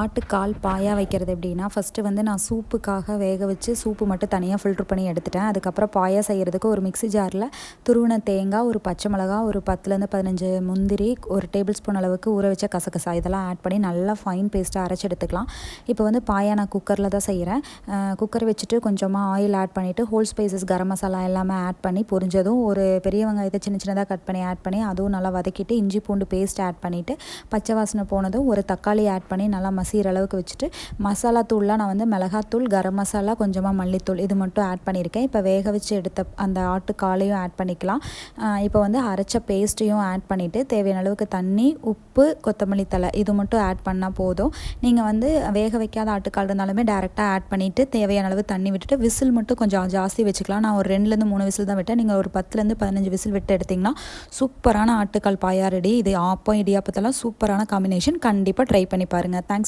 ஆட்டுக்கால் பாயா வைக்கிறது எப்படின்னா ஃபஸ்ட்டு வந்து நான் சூப்புக்காக வேக வச்சு சூப்பு மட்டும் தனியாக ஃபில்ட்ரு பண்ணி எடுத்துட்டேன். அதுக்கப்புறம் பாயா செய்கிறதுக்கு ஒரு மிக்ஸி ஜாரில் துருவின தேங்காய் ஒரு பச்சை மிளகா ஒரு பத்துலேருந்து பதினஞ்சு முந்திரி ஒரு டேபிள் ஸ்பூன் அளவுக்கு ஊற வச்ச கசகசா இதெல்லாம் ஆட் பண்ணி நல்லா ஃபைன் பேஸ்ட்டாக அரைச்சி எடுத்துக்கலாம். இப்போ வந்து பாயா நான் குக்கரில் தான் செய்கிறேன் குக்கர் வச்சுட்டு கொஞ்சமாக ஆயில் ஆட் பண்ணிவிட்டு ஹோல் ஸ்பைசஸ் கரம் மசாலா எல்லாமே ஆட் பண்ணி பொரிஞ்சதும் ஒரு பெரிய வெங்காயத்தை சின்ன சின்னதாக கட் பண்ணி ஆட் பண்ணி அதுவும் நல்லா வதக்கிட்டு இஞ்சி பூண்டு பேஸ்ட் ஆட் பண்ணிவிட்டு பச்சை வாசனை போனதும் ஒரு தக்காளி ஆட் பண்ணி நல்லா மசிகிற அளவுக்கு வச்சுட்டு மசாலா தூள்லாம் நான் வந்து மிளகாத்தூள் கரம் மசாலா கொஞ்சமாக மல்லித்தூள் இது மட்டும் ஆட் பண்ணியிருக்கேன். இப்போ வேக வச்சு எடுத்த அந்த ஆட்டுக்காலையும் ஆட் பண்ணிக்கலாம். இப்போ வந்து அரைச்ச பேஸ்ட்டையும் ஆட் பண்ணிவிட்டு தேவையான அளவுக்கு தண்ணி உப்பு கொத்தமல்லி தழை இது மட்டும் ஆட் பண்ணால் போதும். நீங்கள் வந்து வேக வைக்காத ஆட்டுக்கால் இருந்தாலுமே டேரெக்டாக ஆட் பண்ணிவிட்டு தேவையான அளவு தண்ணி விட்டுட்டு விசில் மட்டும் கொஞ்சம் ஜாஸ்தி வச்சுக்கலாம். நான் ஒரு ரெண்டுலேருந்து மூணு விசில் தான் விட்டேன். நீங்கள் ஒரு பத்துலேருந்து பதினஞ்சு விசில் விட்டு எடுத்திங்கன்னா சூப்பரான ஆட்டுக்கால் பாயா ரெடி இது ஆப்பம் இடியாப்பத்தெல்லாம் சூப்பரான காம்பினேஷன் கண்டிப்பாக ட்ரை பண்ணி பாருங்கள் தேங்க்ஸ்